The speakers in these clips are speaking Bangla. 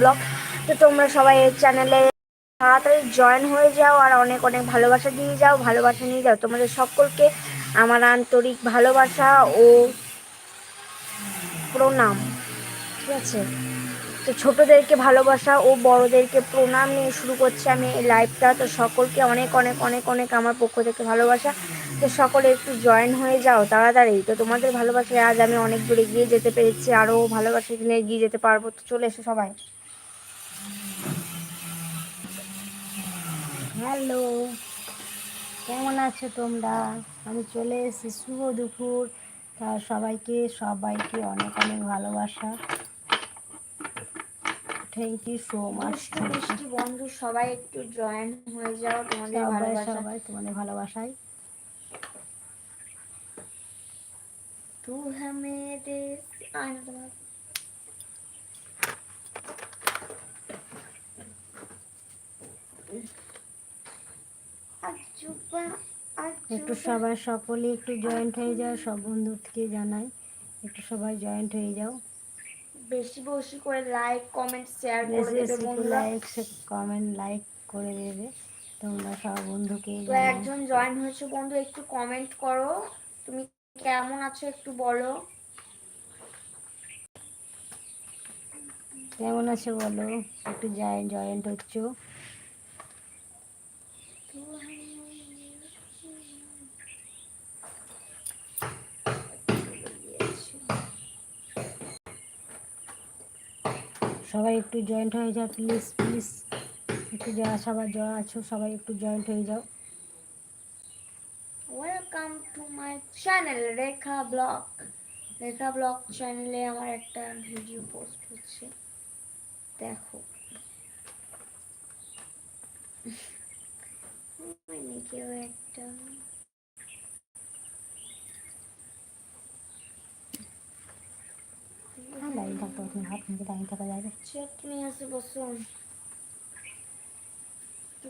ব্লগ। তো তোমরা সবাই এই চ্যানেলে তাড়াতাড়ি জয়েন হয়ে যাও আর অনেক অনেক ভালোবাসা দিয়ে যাও, ভালোবাসা নিয়ে যাও। তোমাদের সকলকে আমার আন্তরিক ভালোবাসা ও প্রণাম, ঠিক আছে? তো ছোটদেরকে ভালোবাসা ও বড়দেরকে প্রণাম নিয়ে শুরু করছি আমি এই লাইভটা তো সকলকে অনেক অনেক অনেক অনেক আমার পক্ষ থেকে ভালোবাসা। তো সকলে একটু জয়েন হয়ে যাও তাড়াতাড়ি। তো তোমাদের ভালোবাসায় আজ আমি অনেক দূরে এগিয়ে যেতে পেরেছি আরও ভালোবাসা নিয়ে এগিয়ে যেতে পারব। তো চলে এসো সবাই। হ্যালো কেমন আছো তোমরা? আমি চলে এসেছি শুভ দুপুর। তা সবাইকে সবাইকে অনেক অনেক ভালোবাসা। থ্যাংক ইউ সো মাচ বৃষ্টি বন্ধু সবাই একটু জয়েন হয়ে যাও তোমাদের ভালোবাসা। সবাই তোমাদের ভালোবাসাই। তু হ্যাঁ মেরে একটু সবাই সকলে একটু জয়েন্ট হয়ে যাও সব বন্ধুকে জানাই। একটু সবাই জয়েন্ট হয়ে যাও। বেশি বেশি করে লাইক কমেন্ট শেয়ার করে দেবে বন্ধুরা। লাইক কমেন্ট লাইক করে দেবে। তোমরা সব বন্ধুকে তো একজন জয়েন হয়েছে বন্ধু একটু কমেন্ট করো। তুমি কেমন আছো একটু বলো। কেমন আছে বলো? একটু জয়েন্ট হচ্ছ। সবাই একটু জয়েন্ট হয়ে যাও প্লিজ প্লিজ একটু যারা সবাই যারা আছো, সবাই একটু জয়েন্ট হয়ে যাও। Welcome to my channel Rekha blog Rekha blog চ্যানেলে আমার একটা ভিডিও পোস্ট হচ্ছে। দেখো। কেউ একটা। লাইন থাকতে তুমি হাত মুখে দাঁড়িয়ে থাকা যাবে চটনি আছে বসুন তু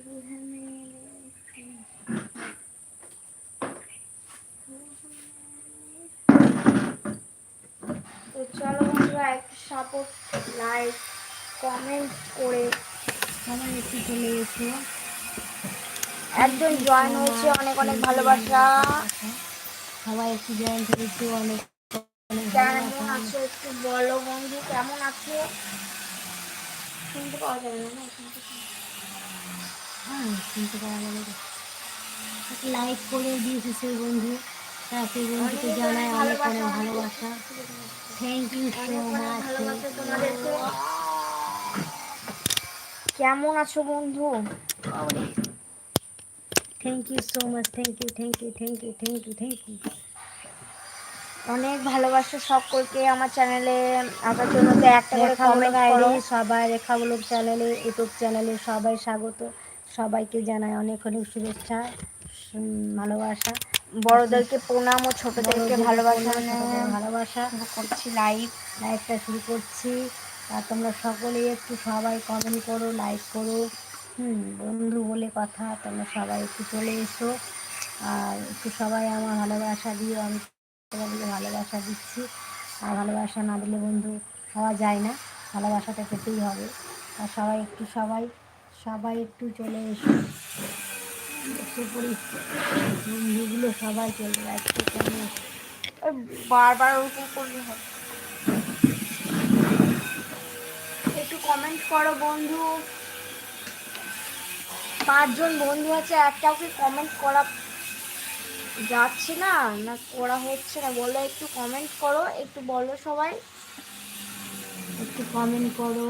চলো বন্ধুরা একটু সাপোর্ট লাইক কমেন্ট করে সবাই একটু চলে এসো একজন জয়েন হয়েছে, অনেক অনেক ভালোবাসা। সবাই একটু জয়েন্ট হয়েছে অনেক কেমন আছো? একটু বলো বন্ধু কেমন আছো? শুনতে পাওয়া যাবে না? হ্যাঁ শুনতে পাওয়া যাবে লাইক করে দিয়েছে সেই বন্ধু। সেই বন্ধুকে অনেক জানাই অনেক ভালোবাসা, থ্যাংক ইউ সো মাচ কেমন আছো বন্ধু? Thank you so much thank you thank you thank you thank you thank you অনেক ভালোবাসা সকলকে আমার চ্যানেলে আসার জন্য। তো একটা করে কমেন্ট করো। সবাই রেখা ব্লগ চ্যানেলে ইউটিউব চ্যানেলে সবাই স্বাগত। সবাইকে জানাই অনেক অনেক শুভেচ্ছা ভালোবাসা। বড়দেরকে প্রণাম ও ছোটদেরকে ভালোবাসা। ভালোবাসা। করছি লাইভ লাইভটা শুরু করছি। আর তোমরা সকলেই একটু সবাই কমেন্ট করো লাইক করো। হুম বন্ধু বলে কথা তোমরা সবাই একটু চলে এসো। আর একটু সবাই আমার ভালোবাসা দিও আমি তোমাদেরকে ভালোবাসা দিচ্ছি। আর ভালোবাসা না দিলে বন্ধু হওয়া যায় না। ভালোবাসাটা পেতেই হবে। আর সবাই একটু সবাই সবাই একটু চলে এসো। বন্ধুগুলো সবাই চলে যাচ্ছে কেন? বারবার ওরকম করলে হবে একটু কমেন্ট করো বন্ধু। পাঁচজন বন্ধু আছে, একটাও কি কমেন্ট করা যাচ্ছে না না করা হচ্ছে না। বলো একটু কমেন্ট করো, একটু বলো সবাই। একটু কমেন্ট করো।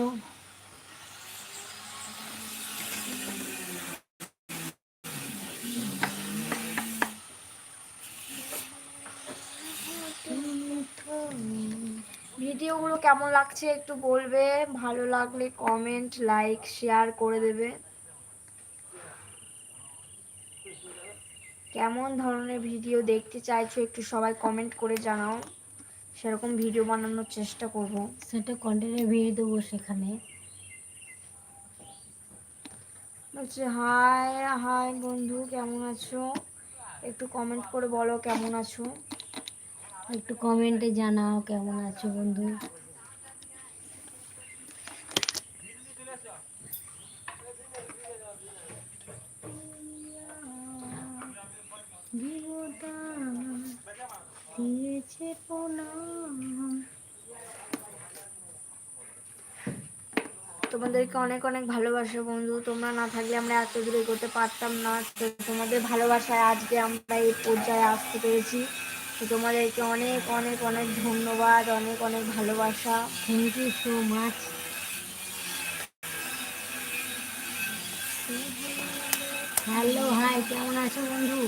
ভিডিওগুলো কেমন লাগছে একটু বলবে, ভালো লাগলে কমেন্ট লাইক শেয়ার করে দেবে। কেমন ধরনের ভিডিও দেখতে চাইছো একটু সবাই কমেন্ট করে জানাও। সেরকম ভিডিও বানানোর চেষ্টা করব। সেটা কন্টেন্টে ভিড় দেবো সেখানে। বলছে হাই হাই বন্ধু কেমন আছো? একটু কমেন্ট করে বলো কেমন আছো। একটু কমেন্টে জানাও কেমন আছো বন্ধু। দিয়েছে প্রণাম। তোমাদেরকে অনেক অনেক ভালোবাসা বন্ধু। তোমরা না থাকলে আমরা এত দূরে করতে পারতাম না। তো তোমাদের ভালোবাসায় আজকে আমরা এই পর্যায়ে আসতে পেরেছি। তো তোমাদেরকে অনেক অনেক অনেক ধন্যবাদ, অনেক অনেক ভালোবাসা। Thank you so much hello hi কেমন আছো বন্ধু?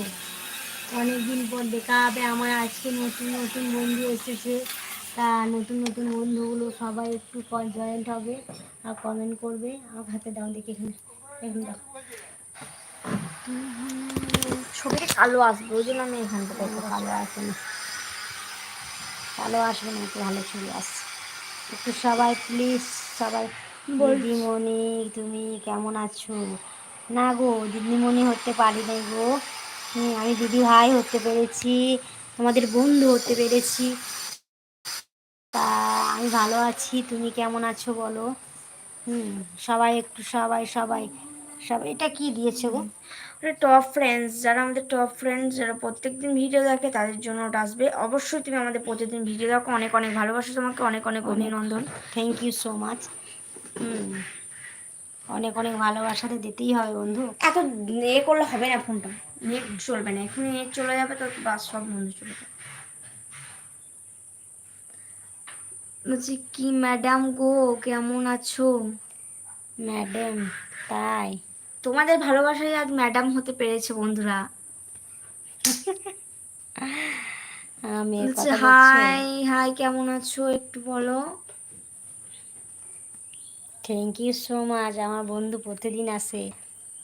অনেকদিন পর দেখা হবে আমার আজকে নতুন নতুন বন্ধু এসেছে। তা নতুন নতুন বন্ধুগুলো সবাই একটু জয়েন্ট হবে আর কমেন্ট করবে আমার হাতে দাও দেখি এখানে এখানে দাও। ছবিটা কালো আসবে ওই জন্য আমি এখান থেকে একটু ভালো আসে না। ভালো আসবে না একটু ভালো ছবি আসছে। একটু সবাই প্লিজ সবাই দিদিমণি তুমি কেমন আছো? না গো দিদিমণি হতে পারি নাই গো। আমি দিদি ভাই হতে পেরেছি তোমাদের বন্ধু হতে পেরেছি। তা আমি ভালো আছি তুমি কেমন আছো বলো? হুম সবাই একটু সবাই সবাই সবাই এটা কি দিয়েছে গো? টপ ফ্রেন্ডস যারা আমাদের টপ ফ্রেন্ডস যারা প্রত্যেকদিন ভিডিও দেখে তাদের জন্য ওটা আসবে। অবশ্যই তুমি আমাদের প্রতিদিন ভিডিও দেখো অনেক অনেক ভালোবাসা তোমাকে অনেক অনেক অভিনন্দন। Thank you so much hmm অনেক অনেক ভালোবাসাতে দিতেই হবে বন্ধু। এত এ করলে হবে না ফোনটা। নেট চলবে না। এখন নেট চলে যাবে তো বাস সব বন্ধ চলে যাবে। বলছি কি ম্যাডাম গো কেমন আছো? ম্যাডাম তাই। তোমাদের ভালোবাসায় আজ ম্যাডাম হতে পেরেছে বন্ধুরা। আমি বলছে হাই হাই কেমন আছো? একটু বলো। থ্যাংক ইউ সো মাচ আমার বন্ধু প্রতিদিন আসে।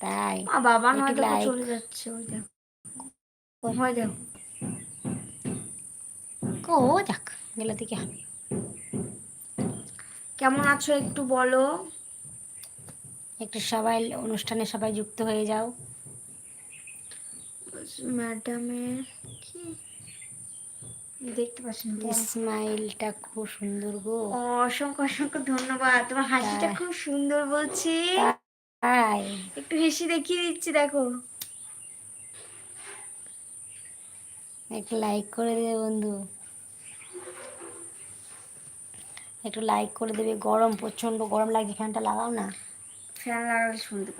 তাই বাবা নয় দেখো চলে যাচ্ছে ওই দেখো। দেখো। কো যাক গেল দিকে। কেমন আছো একটু বলো? একটু সবাই অনুষ্ঠানে সবাই যুক্ত হয়ে যাও। ম্যাডামের কি? দেখতে পাচ্ছি না বলো। স্মাইলটা খুব সুন্দর গো। অসংখ্য অসংখ্য ধন্যবাদ। তোমার হাসিটা খুব সুন্দর বলছি। তাই? একটু হেসে দেখিয়ে দিচ্ছি দেখো। একটু লাইক করে দেবে বন্ধু। একটু লাইক করে দেবে। গরম প্রচণ্ড গরম লাগছে। ফ্যানটা লাগাও না। ফ্যান লাগালে শুনতে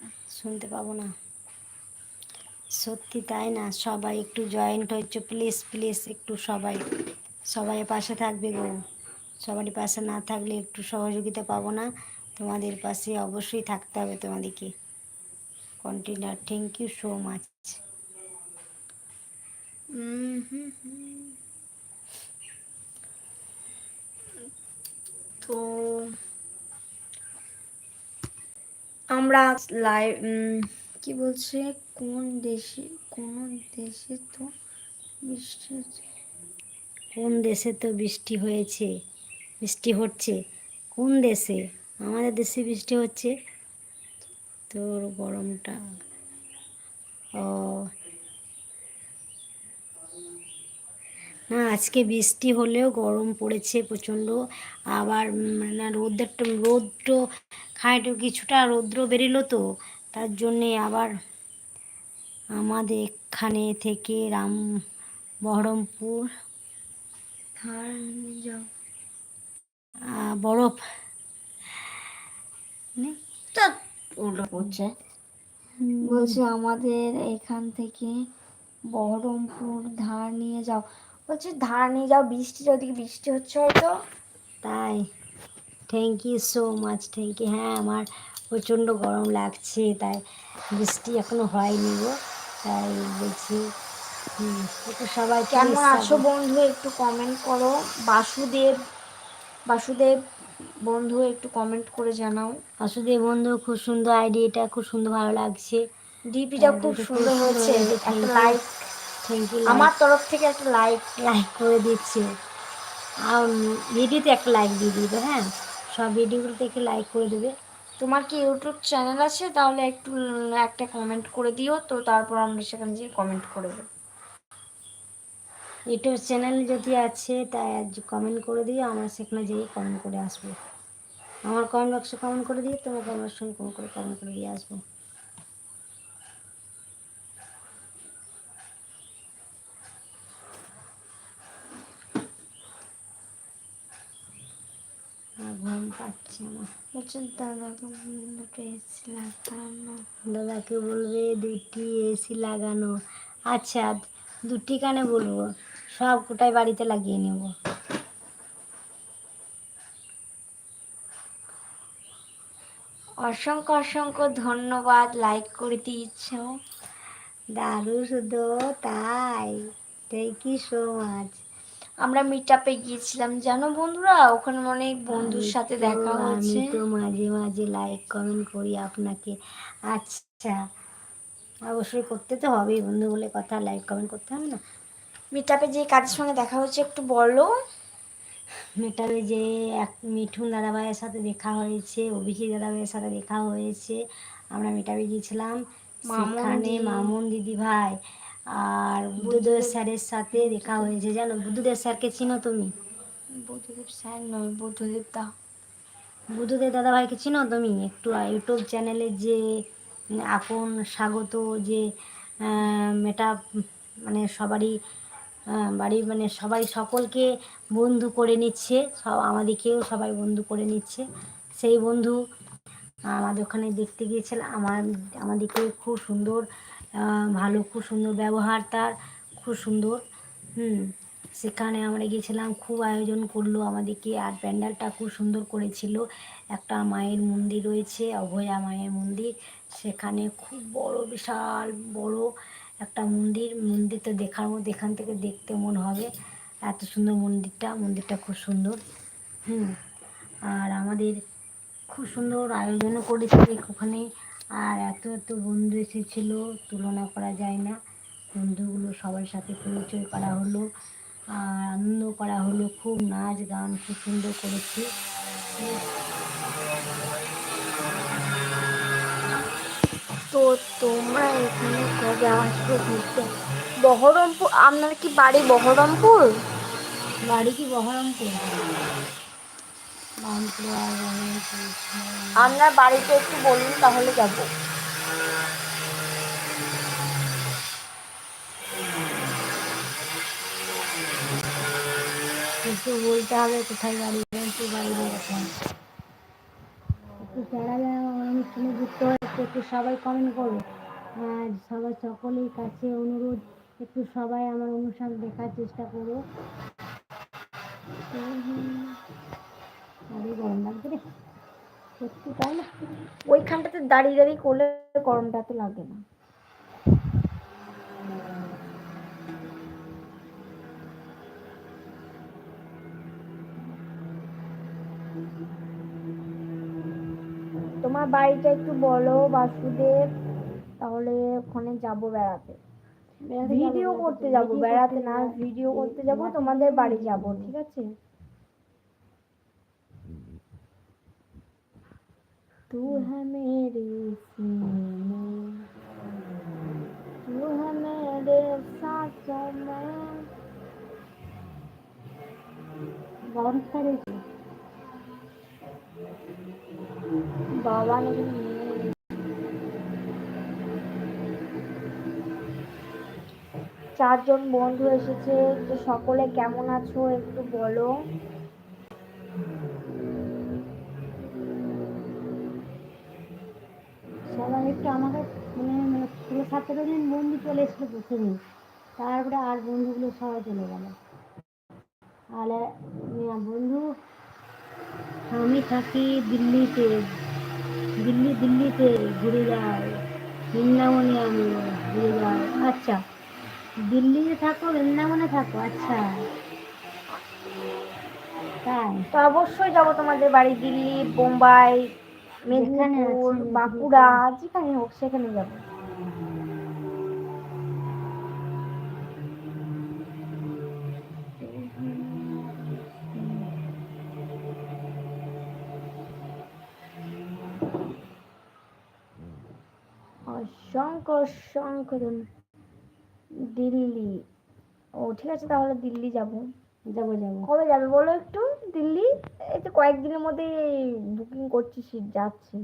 না। শুনতে পাবো না। সত্যি তাই না? সবাই একটু জয়েন্ট হচ্ছে। প্লিজ প্লিজ একটু সবাই। সবাই পাশে থাকবে গো। সবারই পাশে না থাকলে একটু সহযোগিতা পাবো না। তোমাদের পাশে অবশ্যই থাকতে হবে তোমাদেরকে continue thank you so much. তো আমরা লাইভ কি বলছে কোন দেশে কোন দেশে তো বৃষ্টি হচ্ছে? কোন দেশে তো বৃষ্টি হয়েছে বৃষ্টি হচ্ছে কোন দেশে আমাদের দেশে বৃষ্টি হচ্ছে তোর গরমটা, ও। না, আজকে বৃষ্টি হলেও গরম পড়েছে প্রচণ্ড। আবার না রোদ্রটা রোদ্র খাইটো কিছুটা রৌদ্র বেরিলো তো, তার জন্যে আবার আমাদের এখানে থেকে রাম, বহরমপুর বরফ তা উল্টো পড়ছে। বলছে আমাদের এখান থেকে বহরমপুর ধার নিয়ে যাও। বলছে ধার নিয়ে যাও বৃষ্টি ওদিকে বৃষ্টি হচ্ছে হয়তো। তাই। Thank you so much thank you হ্যাঁ আমার প্রচণ্ড গরম লাগছে তাই বৃষ্টি এখনও হয়নি গো। তাই বলছি একটু সবাই কেমন আছো বন্ধু? একটু কমেন্ট করো। বাসুদেব বাসুদেব বন্ধু একটু কমেন্ট করে জানাও। বাসুদেব বন্ধু খুব সুন্দর আইডিয়াটা খুব সুন্দর ভালো লাগছে। ডিপিটা খুব সুন্দর হয়েছে। একটা লাইক থ্যাংক ইউ আমার তরফ থেকে একটা লাইক লাইক করে দিচ্ছে। আর ভিডিওতে একটা লাইক দিয়ে দিবে হ্যাঁ? সব ভিডিওগুলোতে একটু লাইক করে দেবে। তোমার কি ইউটিউব চ্যানেল আছে? তাহলে একটু একটা কমেন্ট করে দিও তো তারপর আমরা সেখানে গিয়ে কমেন্ট করে দেবো। ইউটিউব চ্যানেল যদি আছে, তাই কমেন্ট করে দিও। আমরা সেখানে যেয়ে কমেন্ট করে আসব। আমার কমেন্ট বক্সে কমেন্ট করে দিয়ে তোমার কমেন্ট বক্সে কমেন্ট করে কমেন্ট করে দিয়ে আসব। পাচ্ছে আমার এসি লাগানো দাদাকে বলবে, দুটি এসি লাগানো। আচ্ছা দুটি কানে বলব? সব কোটাই বাড়িতে লাগিয়ে নেব। অসংখ্য অসংখ্য ধন্যবাদ লাইক করে দিয়েছ দারু শুধু তাই। থ্যাংক ইউ সো মাচ আমরা মিট আপে গিয়েছিলাম জানো বন্ধুরা? ওখানে অনেক বন্ধুর সাথে দেখা আমি হয়েছে। তো মাঝে মাঝে লাইক কমেন্ট করি আপনাকে। আচ্ছা। অবশ্যই করতে তো হবেই বন্ধু বলে কথা লাইক কমেন্ট করতে হবে না। মিট আপে যে কাজের সঙ্গে দেখা হয়েছে একটু বলো। মেটাবে যে এক মিঠুন দাদাভাইয়ের সাথে দেখা হয়েছে অভিজিৎ দাদাভাইয়ের সাথে দেখা হয়েছে আমরা মেটাবে গিয়েছিলাম। মামুন সেখানে মামুন দিদি ভাই আর বুদ্ধদেব স্যারের সাথে দেখা হয়েছে জানো? বুদ্ধদেব স্যারকে চিনো তুমি? বুদ্ধদেব স্যার নয় বুদ্ধদেব দা। বুদ্ধদেব দাদাভাইকে চিনো তুমি? একটু ইউটিউব চ্যানেলে যে আপন স্বাগত যে মেটা মানে সবারই আহ, বাড়ি মানে সবাই সকলকে বন্ধু করে নিচ্ছে সব আমাদেরকেও সবাই বন্ধু করে নিচ্ছে। সেই বন্ধু আমাদের ওখানে দেখতে গিয়েছিল আমার আমাদেরকে খুব সুন্দর ভালো খুব সুন্দর ব্যবহার তার খুব সুন্দর। হুম সেখানে আমরা গিয়েছিলাম খুব আয়োজন করল আমাদেরকে আর প্যান্ডেলটা খুব সুন্দর করেছিল। একটা মায়ের মন্দির রয়েছে অভয়া মায়ের মন্দির সেখানে খুব বড় বিশাল বড় একটা মন্দির মন্দিরটা দেখার মতো এখান থেকে দেখতে মন হবে। এত সুন্দর মন্দিরটা মন্দিরটা খুব সুন্দর। হুম, আর আমাদের খুব সুন্দর আয়োজনও করেছে ওখানে আর এত এত বন্ধু এসেছিল, তুলনা করা যায় না। বন্ধুগুলো সবার সাথে পরিচয় করা হলো, আর আনন্দ করা হলো, খুব নাচ গান খুব সুন্দর করেছে। তো তোমরা এখানে কবে আসবে ঘুরতে? বহরমপুর আপনার কি বাড়ি বহরমপুর? বাড়ি কি বহরমপুর? আপনার বাড়িতে একটু বলুন তাহলে যাব। একটু বলতে হবে কোথায় বাড়ি? বাড়ি বলছেন একটু যারা যারা আমার অনুষ্ঠানে যুক্ত হয়েছে একটু সবাই কমেন্ট করো। সবাই সকলের কাছে অনুরোধ, একটু সবাই আমার অনুষ্ঠান দেখার চেষ্টা করো। আরে গরম লাগবে রে। সত্যি তাই না? ওইখানটাতে দাঁড়িয়ে দাঁড়িয়ে করলে গরমটা তো লাগে না। তোমার বাড়িটা একটু বলো বাসুদেব তাহলে ওখানে যাব বেড়াতে ভিডিও করতে যাব বেড়াতে না ভিডিও করতে যাব তোমাদের বাড়ি যাব ঠিক আছে तू है मेरे सीने तू है मेरे सांसों में গরম ছাড়েছে বাবা নাকি চারজন বন্ধু এসেছে, তো সকলে কেমন আছো একটু বলো। সবাই একটু আমাকে মানে ষোলো সতেরো জন বন্ধু চলে এসেছিল প্রথমে। তারপরে আর বন্ধুগুলো সবাই চলে গেল। আর বন্ধু, আমি থাকি দিল্লিতে। দিল্লি দিল্লিতে ঘুরে যায় বৃন্দাবনে আমি ঘুরে যাই। আচ্ছা দিল্লিতে থাকো বৃন্দাবনে থাকো আচ্ছা। তাই? তো অবশ্যই যাব তোমাদের বাড়ি দিল্লি বোম্বাই মেদিনীপুর। বাঁকুড়া যেখানে হোক সেখানে যাব। অসংখ্য দিল্লি। ও ঠিক আছে তাহলে দিল্লি যাব। যাব যাব। কবে যাবে বলো একটু? দিল্লি? এই তো কয়েকদিনের মধ্যে বুকিং করছি সিট যাচ্ছি।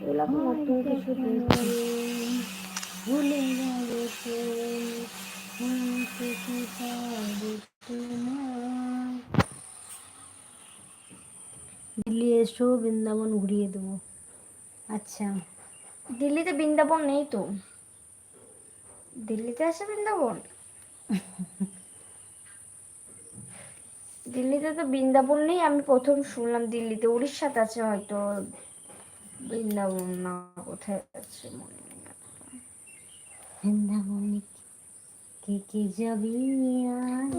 এগুলো নতুন কিছু ভুলে। যাবে তোমার দিল্লি এসো বৃন্দাবন ঘুরিয়ে দেবো। আচ্ছা। দিল্লিতে বৃন্দাবন নেই তো? দিল্লিতে আছে বৃন্দাবন? দিল্লিতে তো বৃন্দাবন নেই আমি প্রথম শুনলাম দিল্লিতে। উড়িষ্যাতে আছে হয়তো বৃন্দাবন না কোথায় আছে মনে নেই বৃন্দাবনে কে কে যাবি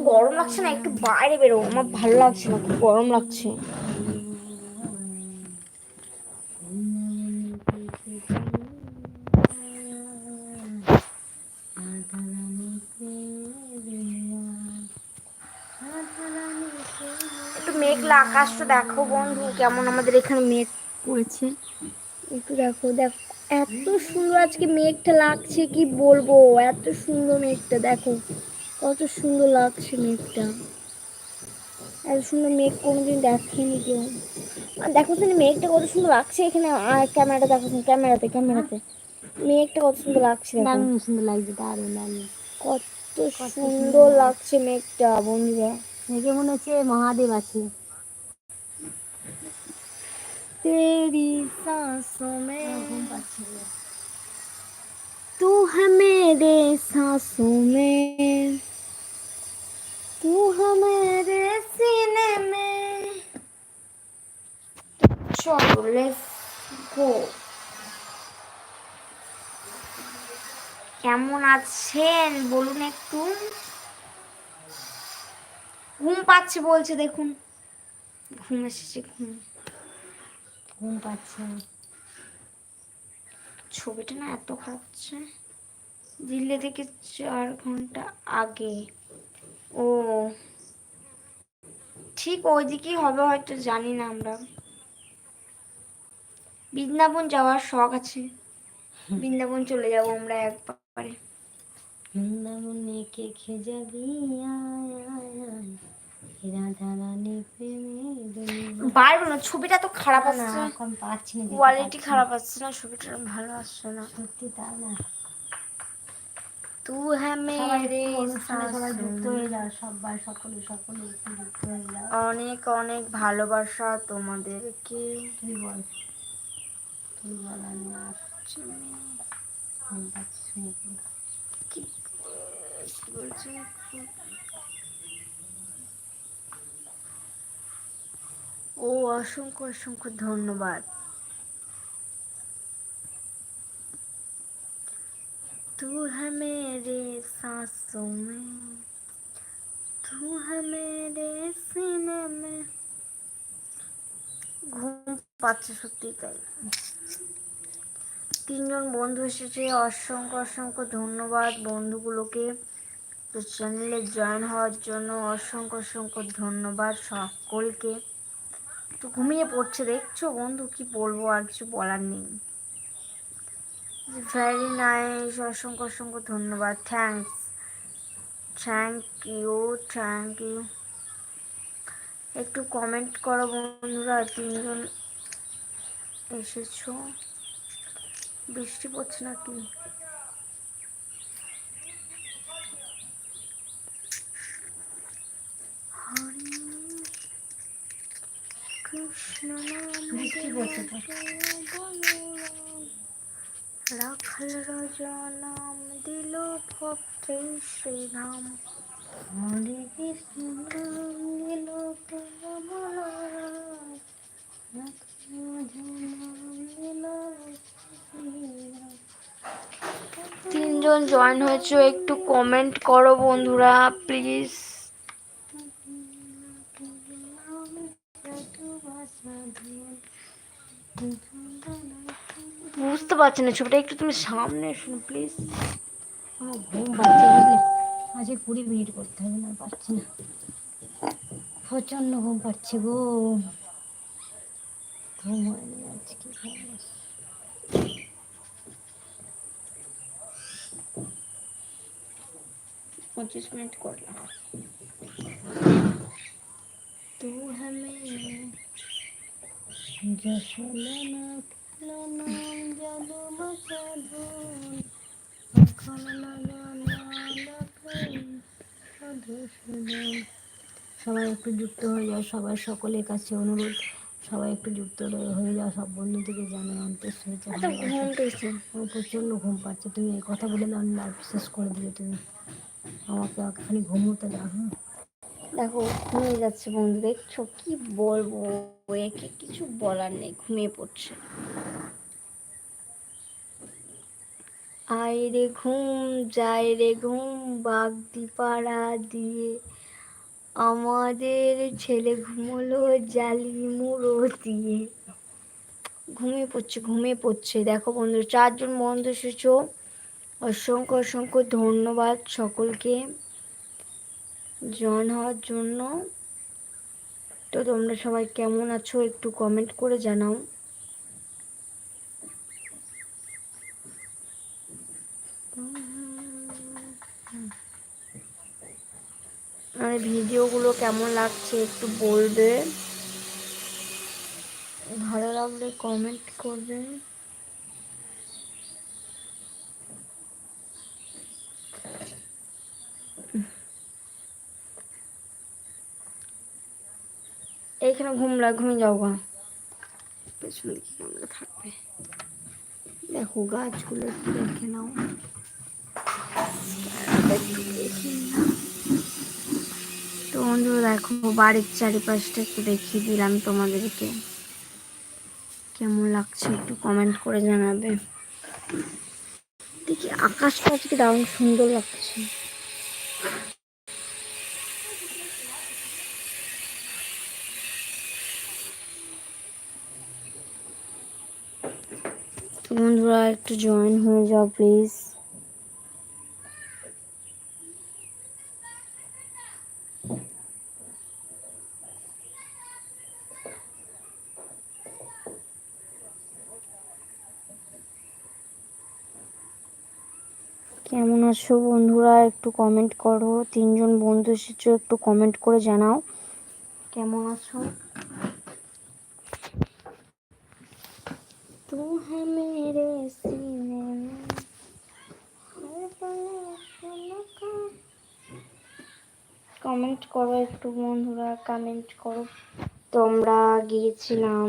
গরম লাগছে না একটু বাইরে বেরো আমার ভালো লাগছে না খুব গরম লাগছে বৃন্দাবনে কে কে যাবি আয়? রাধারানী প্রেমে বৃন্দাবন। রাধারানী প্রেমে একটু মেঘলা আকাশটা দেখো বন্ধু কেমন আমাদের এখানে মেঘ পড়েছে একটু দেখো দেখো এত সুন্দর আজকে মেঘটা লাগছে কি বলব? এত সুন্দর মেঘটা দেখো কত সুন্দর লাগছে মেঘটা। এত সুন্দর মেঘ কোনোদিন দেখেনি কেউ। আর দেখো তুমি মেঘটা কত সুন্দর লাগছে এখানে আর ক্যামেরাটা দেখো ক্যামেরাতে ক্যামেরাতে। মেঘটা কত সুন্দর লাগছে দারুণ সুন্দর লাগছে দারুণ দারুণ। কত সুন্দর লাগছে মেঘটা বন্ধুরা। মেঘে মনে হচ্ছে মহাদেব আছে। तेरी सांसों में ঘুম পাচ্ছে না। तू है मेरे सांसों में तू है मेरे सीने में चलो लेट्स गो কেমন আছেন বলুন একটু ঘুম পাচ্ছে বলছে দেখুন ঘুম এসেছে ঘুম ঘুম পাচ্ছে। ছবিটা না এত খাচ্ছে দিল্লি থেকে চার ঘণ্টা আগে। ও, ঠিক ওইদিকেই হবে হয়তো, জানি না আমরা। বৃন্দাবন যাওয়ার শখ আছে। বৃন্দাবন চলে যাব আমরা একবারে। বৃন্দাবনে কে খে যাবি? আয় আয়। পারব না ছবিটা তো খারাপ না এখন পাচ্ছি না কোয়ালিটি খারাপ আসছে না ছবিটা ভালো আসছে না। সত্যি তাই না। তু হ্যাঁ সবাই মেরে সবাই যুক্ত হয়ে যাও সবাই সকলে সকলে যুক্ত হয়ে যাও। অনেক অনেক ভালোবাসা তোমাদেরকে। তুই বল তুই বল আমি কি। কি বলছে ও অসংখ্য অসংখ্য ধন্যবাদ तू है मेरे सांसों में तू है मेरे सीने में ঘুম পাচ্ছে সত্যি তাই তিনজন বন্ধু এসেছে অসংখ্য অসংখ্য ধন্যবাদ বন্ধুগুলোকে তো চ্যানেলে জয়েন হওয়ার জন্য অসংখ্য অসংখ্য ধন্যবাদ সকলকে তো ঘুমিয়ে পড়ছে, দেখছ বন্ধু? কি বলব, আর কিছু বলার নেই। ভেরি নাইস অসংখ্য অসংখ্য ধন্যবাদ। Thanks thank you thank you একটু কমেন্ট করো বন্ধুরা, তিনজন এসেছ। বৃষ্টি পড়ছে নাকি হরে কৃষ্ণ নাম বৃষ্টি পড়ছে। রাখাল রাজা নাম দিল ভক্তে শ্রীরাম হরে কৃষ্ণ নাম শ্রীরাম। তিনজন জয়েন হয়েছে একটু কমেন্ট করো বন্ধুরা প্লিজ পারছি না ছবিটা একটু তুমি সামনে শুনো প্লিজ আমার ঘুম পাচ্ছে আজকে কুড়ি মিনিট করতে হবে না পারছি না। প্রচণ্ড ঘুম পাচ্ছে গো। ঘুম হয়নি আজকে। পঁচিশ মিনিট করলাম। তু হমে যশোলনা সবাই একটু যুক্ত হয়ে যাও সবাই সকলের কাছে অনুরোধ। সবাই একটু যুক্ত হয়ে যাও সব বন্ধুদেরকে জানো অন্তর হয়েছে প্রচণ্ড ঘুম পাচ্ছে। তুমি এই কথা বলে না আমি লাইফ শেষ করে দিলে তুমি। আমাকে খালি ঘুমোতে দাও হ্যাঁ দেখো ঘুমিয়ে যাচ্ছে বন্ধু দেখছ কি বলব একে কিছু বলার নেই ঘুমিয়ে পড়ছে। আয় রে ঘুম যায় রে ঘুম বাগদি পাড়া দিয়ে। আমাদের ছেলে ঘুমোলো জালি মুড়ো দিয়ে। ঘুমিয়ে পড়ছে ঘুমিয়ে পড়ছে। দেখো বন্ধু চারজন বন্ধু এসেছ। অসংখ্য অসংখ্য ধন্যবাদ সকলকে জয়েন হওয়ার জন্য। তো তোমরা সবাই কেমন আছো একটু কমেন্ট করে জানাও আর ভিডিওগুলো কেমন লাগছে একটু বলবে? ভালো লাগলে কমেন্ট করবে। এইখানে ঘুমলা ঘুমিয়ে যাও গা। পেছনে কি ক্যামেরা থাকবে। দেখো গাছগুলো একটু দেখে নাও দেখে নাও। তো বন্ধু, দেখো বাড়ির চারিপাশটা একটু দেখিয়ে দিলাম তোমাদেরকে। কেমন লাগছে একটু কমেন্ট করে জানাবে। দেখি, আকাশটা আজকে দারুণ সুন্দর লাগছে। বন্ধুরা, একটু জয়েন হয়ে যাও প্লিজ আসো বন্ধুরা একটু কমেন্ট করো। তিনজন বন্ধু এসেছ একটু কমেন্ট করে জানাও। কেমন আছো? হ্যাঁ কমেন্ট করো? একটু বন্ধুরা কমেন্ট করো। তো আমরা গিয়েছিলাম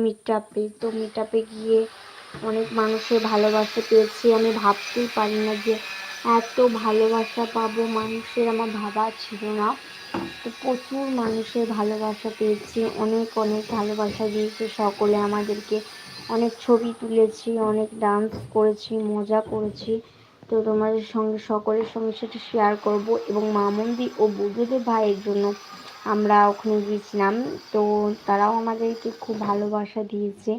মিটাপে তো মিটাপে গিয়ে অনেক মানুষের ভালোবাসা পেয়েছি। আমি ভাবতেই পারি না যে এত ভালোবাসা পাবো, মানুষের আমার ভাবা ছিল না। তো প্রচুর মানুষের ভালোবাসা পেয়েছি, অনেক অনেক ভালোবাসা দিয়েছে সকলে আমাদেরকে। অনেক ছবি তুলেছি, অনেক ডান্স করেছি, মজা করেছি। তো তোমাদের সঙ্গে, সকলের সঙ্গে সেটা শেয়ার করব এবং মামন্দি ও বুদ্ধদেব ভাইয়ের জন্য আমরা ওখানে গিয়েছিলাম। তো তারাও আমাদেরকে খুব ভালোবাসা দিয়েছে।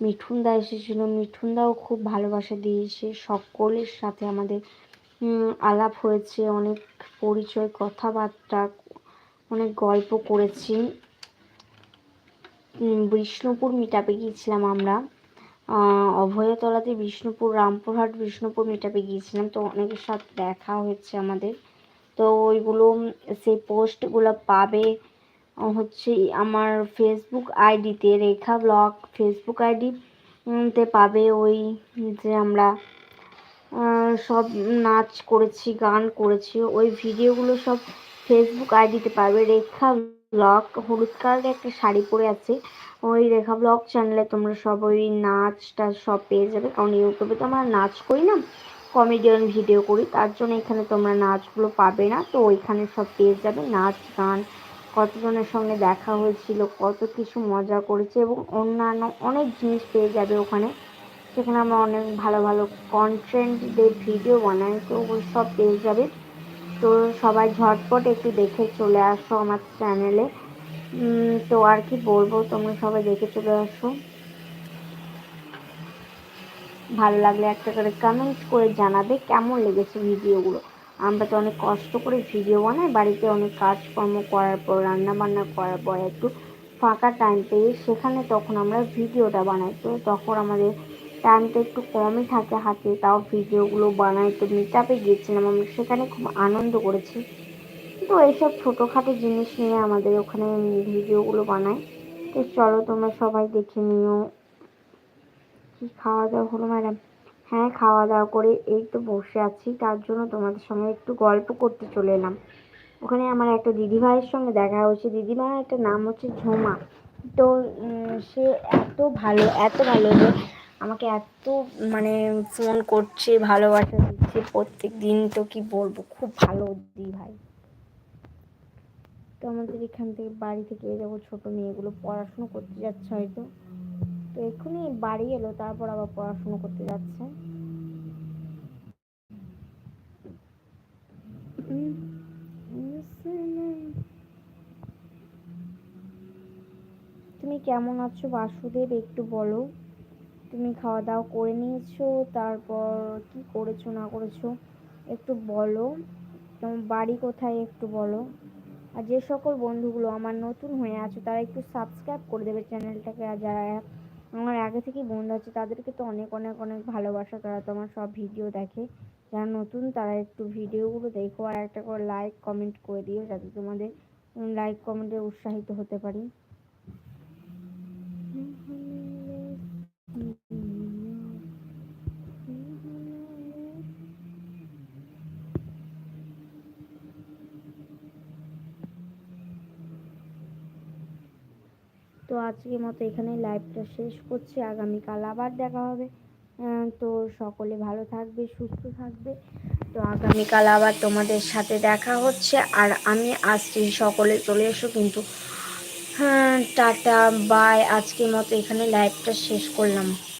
মিঠুনদা এসেছিল, মিঠুনদাও খুব ভালোবাসা দিয়েছে। সকলের সাথে আমাদের আলাপ হয়েছে, অনেক পরিচয়, কথাবার্তা, অনেক গল্প করেছি। বিষ্ণুপুর মিটাপে গিয়েছিলাম আমরা। অভয়তলাতে বিষ্ণুপুর, রামপুরহাট বিষ্ণুপুর মিটাপে গিয়েছিলাম। তো অনেকের সাথে দেখা হয়েছে আমাদের। তো ওইগুলো সেই পোস্টগুলো পাবে হচ্ছে আমার ফেসবুক আইডিতে রেখা ব্লগ ফেসবুক আইডি তে পাবে ওই যে আমরা সব নাচ করেছি, গান করেছি। ওই ভিডিওগুলো সব ফেসবুক আইডিতে পাবে রেখা ব্লগ হলুদ কালারের একটা শাড়ি পরে আছে। ওই রেখা ব্লগ চ্যানেলে তোমরা সব ওই নাচটা সব পেয়ে যাবে। কারণ ইউটিউবে তো আমরা নাচ করি না কমেডিয়ান ভিডিও করি। তার জন্য এখানে তোমরা নাচগুলো পাবে না। তো ওইখানে সব পেয়ে যাবে। নাচ, গান, কতজনের সঙ্গে দেখা হয়েছিল, কত কিছু মজা করেছে এবং অন্যান্য অনেক জিনিস পেয়ে যাবে ওখানে। সেখানে আমরা অনেক ভালো ভালো কন্টেন্ট দিয়ে ভিডিও বানাই, তো ওই সব পেয়ে যাবে। তো সবাই ঝটপট একটু দেখে চলে আসো আমার চ্যানেলে তো আর কি বলব, তোমরা সবাই দেখে চলে আসো। ভালো লাগলে একটা করে কমেন্ট করে জানাবে কেমন লেগেছে ভিডিওগুলো আমরা তো অনেক কষ্ট করে ভিডিও বানাই, বাড়িতে অনেক কাজকর্ম করার পর রান্না বান্না করার পর একটু ফাঁকা টাইম পেয়ে সেখানে তখন আমরা ভিডিওটা বানাই। তো তখন আমাদের টাইম তো একটু কমই থাকে হাতে, তাও ভিডিওগুলো বানাই তো মিটাপে গিয়েছিলাম আমরা সেখানে খুব আনন্দ করেছি। তো এইসব ছোটোখাটো জিনিস নিয়ে আমাদের ওখানে ভিডিওগুলো বানায় তো চলো তোমরা সবাই দেখে নিও। কি খাওয়া দাওয়া হলো ম্যাডাম হ্যাঁ খাওয়া দাওয়া করে এই তো বসে আছি, তার জন্য তোমাদের সঙ্গে একটু গল্প করতে চলে এলাম। ওখানে আমার একটা দিদিভাইয়ের সঙ্গে দেখা হয়েছে। দিদিভাইয়ের একটা নাম হচ্ছে ঝুমা। তো সে এত ভালো এত ভালো যে আমাকে এত মানে ফোন করছে, ভালোবাসা দিচ্ছে, প্রত্যেক দিন তো কি বলব? খুব ভালো দি ভাই। তো আমাদের এখান থেকে বাড়ি থেকে দেখো ছোট মেয়েগুলো পড়াশুনো করতে যাচ্ছে হয়তো। তো এক্ষুনি বাড়ি এলো, তারপর আবার পড়াশুনো করতে যাচ্ছে। তুমি কেমন আছো? বাসুদেব, একটু বলো। তুমি খাওয়া দাওয়া করে নিয়েছো, তারপর কি করেছ, না করেছ, একটু বলো। তোমার বাড়ি কোথায় একটু বলো। আর যে সকল বন্ধুগুলো আমার নতুন হয়ে আছো, তারা একটু সাবস্ক্রাইব করে দেবে চ্যানেলটাকে আর যারা আমার আগে থেকেই বন্ধু আছে, তাদেরকে তো অনেক অনেক অনেক ভালোবাসা। তারা তো আমার সব ভিডিও দেখে। যারা নতুন, তারা একটু ভিডিওগুলো দেখো আর একটা করে লাইক কমেন্ট করে দিও, যাতে তোমাদের লাইক কমেন্টে উৎসাহিত হতে পারি। তো আজকের মতো এখানে লাইভটা শেষ করছি। আগামীকাল আবার দেখা হবে। তো সকলে ভালো থাকবে, সুস্থ থাকবে। তো আগামীকাল আবার তোমাদের সাথে দেখা হচ্ছে। আর আমি আসছি সকলে চলে এসো, কিন্তু টাটা বাই। আজকের মতো এখানে লাইভটা শেষ করলাম।